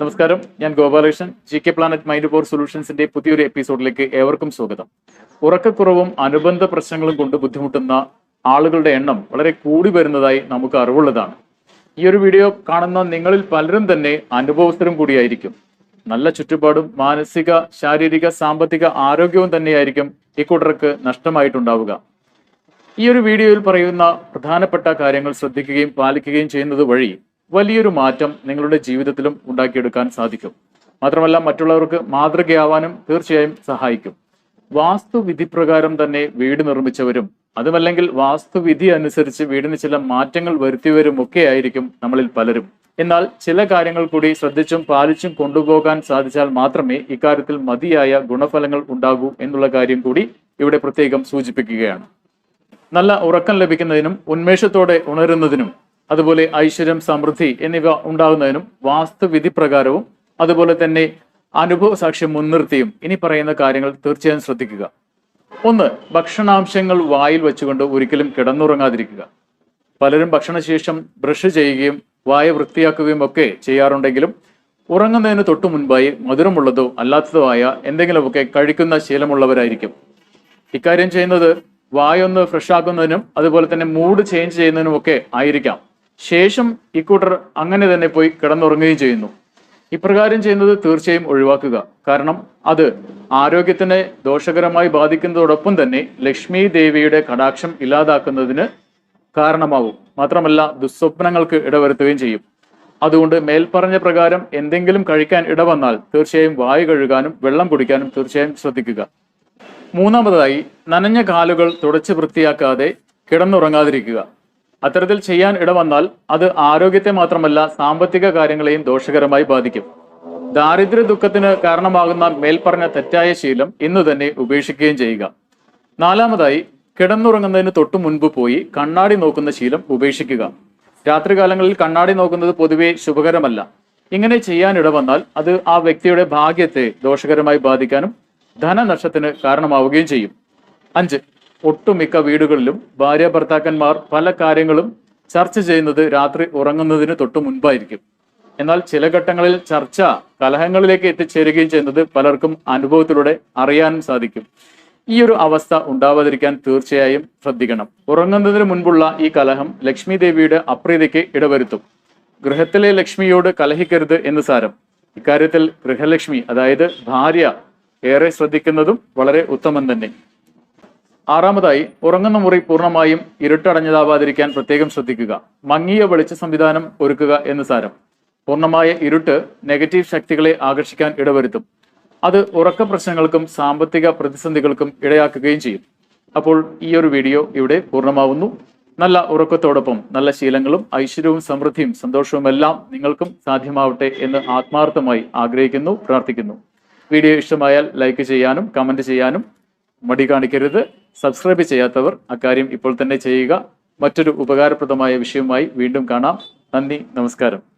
നമസ്കാരം. ഞാൻ Gopalakrishnan. G K planet mind power സൊല്യൂഷൻസിന്റെ പുതിയൊരു എപ്പിസോഡിലേക്ക് ഏവർക്കും സ്വാഗതം. ഉറക്കക്കുറവും അനുബന്ധ പ്രശ്നങ്ങളും കൊണ്ട് ബുദ്ധിമുട്ടുന്ന ആളുകളുടെ എണ്ണം വളരെ കൂടി വരുന്നതായി നമുക്ക് അറിവുള്ളതാണ്. ഈ ഒരു വീഡിയോ കാണുന്ന നിങ്ങളിൽ പലരും തന്നെ അനുഭവസ്ഥരും കൂടിയായിരിക്കും. നല്ല ചുറ്റുപാടും മാനസിക ശാരീരിക സാമ്പത്തിക ആരോഗ്യവും തന്നെയായിരിക്കും ഇക്കൂട്ടർക്ക് നഷ്ടമായിട്ടുണ്ടാവുക. ഈ ഒരു വീഡിയോയിൽ പറയുന്ന പ്രധാനപ്പെട്ട കാര്യങ്ങൾ ശ്രദ്ധിക്കുകയും പാലിക്കുകയും ചെയ്യുന്നത് വഴി വലിയൊരു മാറ്റം നിങ്ങളുടെ ജീവിതത്തിലും ഉണ്ടാക്കിയെടുക്കാൻ സാധിക്കും. മാത്രമല്ല മറ്റുള്ളവർക്ക് മാതൃകയാവാനും തീർച്ചയായും സഹായിക്കും. വാസ്തുവിധി പ്രകാരം തന്നെ വീട് നിർമ്മിച്ചവരും അതുമല്ലെങ്കിൽ വാസ്തുവിധി അനുസരിച്ച് വീടിന് ചില മാറ്റങ്ങൾ വരുത്തിയവരും ഒക്കെ ആയിരിക്കും നമ്മളിൽ പലരും. എന്നാൽ ചില കാര്യങ്ങൾ കൂടി ശ്രദ്ധിച്ചും പാലിച്ചും കൊണ്ടുപോകാൻ സാധിച്ചാൽ മാത്രമേ ഇക്കാര്യത്തിൽ മതിയായ ഗുണഫലങ്ങൾ ഉണ്ടാകൂ എന്നുള്ള കാര്യം കൂടി ഇവിടെ പ്രത്യേകം സൂചിപ്പിക്കുകയാണ്. നല്ല ഉറക്കം ലഭിക്കുന്നതിനും ഉന്മേഷത്തോടെ ഉണരുന്നതിനും അതുപോലെ ഐശ്വര്യം സമൃദ്ധി എന്നിവ ഉണ്ടാകുന്നതിനും വാസ്തുവിധി പ്രകാരവും അതുപോലെ തന്നെ അനുഭവ സാക്ഷ്യം മുൻനിർത്തിയും ഇനി പറയുന്ന കാര്യങ്ങൾ തീർച്ചയായും ശ്രദ്ധിക്കുക. ഒന്ന് ഭക്ഷണാംശങ്ങൾ വായിൽ വെച്ചുകൊണ്ട് ഒരിക്കലും കിടന്നുറങ്ങാതിരിക്കുക. പലരും ഭക്ഷണശേഷം ബ്രഷ് ചെയ്യുകയും വായ വൃത്തിയാക്കുകയും ഒക്കെ ചെയ്യാറുണ്ടെങ്കിലും ഉറങ്ങുന്നതിന് തൊട്ടു മുൻപായി മധുരമുള്ളതോ അല്ലാത്തതോ ആയ എന്തെങ്കിലുമൊക്കെ കഴിക്കുന്ന ശീലമുള്ളവരായിരിക്കും. ഇക്കാര്യം ചെയ്യുന്നത് വായൊന്ന് ഫ്രഷ് ആക്കുന്നതിനും അതുപോലെ തന്നെ മൂഡ് ചേഞ്ച് ചെയ്യുന്നതിനും ഒക്കെ ആയിരിക്കാം. ശേഷം ഇക്കൂട്ടർ അങ്ങനെ തന്നെ പോയി കിടന്നുറങ്ങുകയും ചെയ്യുന്നു. ഇപ്രകാരം ചെയ്യുന്നത് തീർച്ചയായും ഒഴിവാക്കുക. കാരണം അത് ആരോഗ്യത്തിനെ ദോഷകരമായി ബാധിക്കുന്നതോടൊപ്പം തന്നെ ലക്ഷ്മി ദേവിയുടെ കടാക്ഷം ഇല്ലാതാക്കുന്നതിന് കാരണമാവും. മാത്രമല്ല ദുസ്വപ്നങ്ങൾക്ക് ഇടവരുത്തുകയും ചെയ്യും. അതുകൊണ്ട് മേൽപ്പറഞ്ഞ പ്രകാരം എന്തെങ്കിലും കഴിക്കാൻ ഇടവന്നാൽ തീർച്ചയായും വായു കഴുകാനും വെള്ളം കുടിക്കാനും തീർച്ചയായും ശ്രദ്ധിക്കുക. മൂന്നാമതായി നനഞ്ഞ കാലുകൾ തുടച്ച് വൃത്തിയാക്കാതെ കിടന്നുറങ്ങാതിരിക്കുക. അത്തരത്തിൽ ചെയ്യാൻ ഇടവന്നാൽ അത് ആരോഗ്യത്തെ മാത്രമല്ല സാമ്പത്തിക കാര്യങ്ങളെയും ദോഷകരമായി ബാധിക്കും. ദാരിദ്ര്യ ദുഃഖത്തിന് കാരണമാകുന്ന മേൽപ്പറഞ്ഞ തെറ്റായ ശീലം ഇന്ന് തന്നെ ഉപേക്ഷിക്കുകയും ചെയ്യുക. നാലാമതായി കിടന്നുറങ്ങുന്നതിന് തൊട്ടു മുൻപ് പോയി കണ്ണാടി നോക്കുന്ന ശീലം ഉപേക്ഷിക്കുക. രാത്രികാലങ്ങളിൽ കണ്ണാടി നോക്കുന്നത് പൊതുവെ ശുഭകരമല്ല. ഇങ്ങനെ ചെയ്യാൻ ഇടവന്നാൽ അത് ആ വ്യക്തിയുടെ ഭാഗ്യത്തെ ദോഷകരമായി ബാധിക്കാനും ധനനഷ്ടത്തിന് കാരണമാവുകയും ചെയ്യും. അഞ്ച് ഒട്ടുമിക്ക വീടുകളിലും ഭാര്യ ഭർത്താക്കന്മാർ പല കാര്യങ്ങളും ചർച്ച ചെയ്യുന്നത് രാത്രി ഉറങ്ങുന്നതിന് തൊട്ടു മുൻപായിരിക്കും. എന്നാൽ ചില ഘട്ടങ്ങളിൽ ചർച്ച കലഹങ്ങളിലേക്ക് എത്തിച്ചേരുകയും ചെയ്യുന്നത് പലർക്കും അനുഭവത്തിലൂടെ അറിയാനും സാധിക്കും. ഈ ഒരു അവസ്ഥ ഉണ്ടാവാതിരിക്കാൻ തീർച്ചയായും ശ്രദ്ധിക്കണം. ഉറങ്ങുന്നതിന് മുൻപുള്ള ഈ കലഹം ലക്ഷ്മി ദേവിയുടെ അപ്രീതിക്ക് ഇടവരുത്തും. ഗൃഹത്തിലെ ലക്ഷ്മിയോട് കലഹിക്കരുത് എന്ന് സാരം. ഇക്കാര്യത്തിൽ ഗൃഹലക്ഷ്മി അതായത് ഭാര്യ ഏറെ ശ്രദ്ധിക്കുന്നതും വളരെ ഉത്തമം തന്നെ. ആറാമതായി ഉറങ്ങുന്ന മുറി പൂർണമായും ഇരുട്ടടഞ്ഞതാവാതിരിക്കാൻ പ്രത്യേകം ശ്രദ്ധിക്കുക. മങ്ങിയ വെളിച്ച സംവിധാനം ഒരുക്കുക എന്ന് സാരം. പൂർണമായ ഇരുട്ട് നെഗറ്റീവ് ശക്തികളെ ആകർഷിക്കാൻ ഇടവരുത്തും. അത് ഉറക്ക പ്രശ്നങ്ങൾക്കും സാമ്പത്തിക പ്രതിസന്ധികൾക്കും ഇടയാക്കുകയും ചെയ്യും. അപ്പോൾ ഈ ഒരു വീഡിയോ ഇവിടെ പൂർണമാവുന്നു. നല്ല ഉറക്കത്തോടൊപ്പം നല്ല ശീലങ്ങളും ഐശ്വര്യവും സമൃദ്ധിയും സന്തോഷവും എല്ലാം നിങ്ങൾക്കും സാധ്യമാവട്ടെ എന്ന് ആത്മാർത്ഥമായി ആഗ്രഹിക്കുന്നു പ്രാർത്ഥിക്കുന്നു. വീഡിയോ ഇഷ്ടമായാൽ ലൈക്ക് ചെയ്യാനും കമന്റ് ചെയ്യാനും മടി കാണിക്കരുത്. സബ്സ്ക്രൈബ് ചെയ്യാത്തവർ അക്കാര്യം ഇപ്പോൾ തന്നെ ചെയ്യുക. മറ്റൊരു ഉപകാരപ്രദമായ വിഷയവുമായി വീണ്ടും കാണാം. നന്ദി നമസ്കാരം.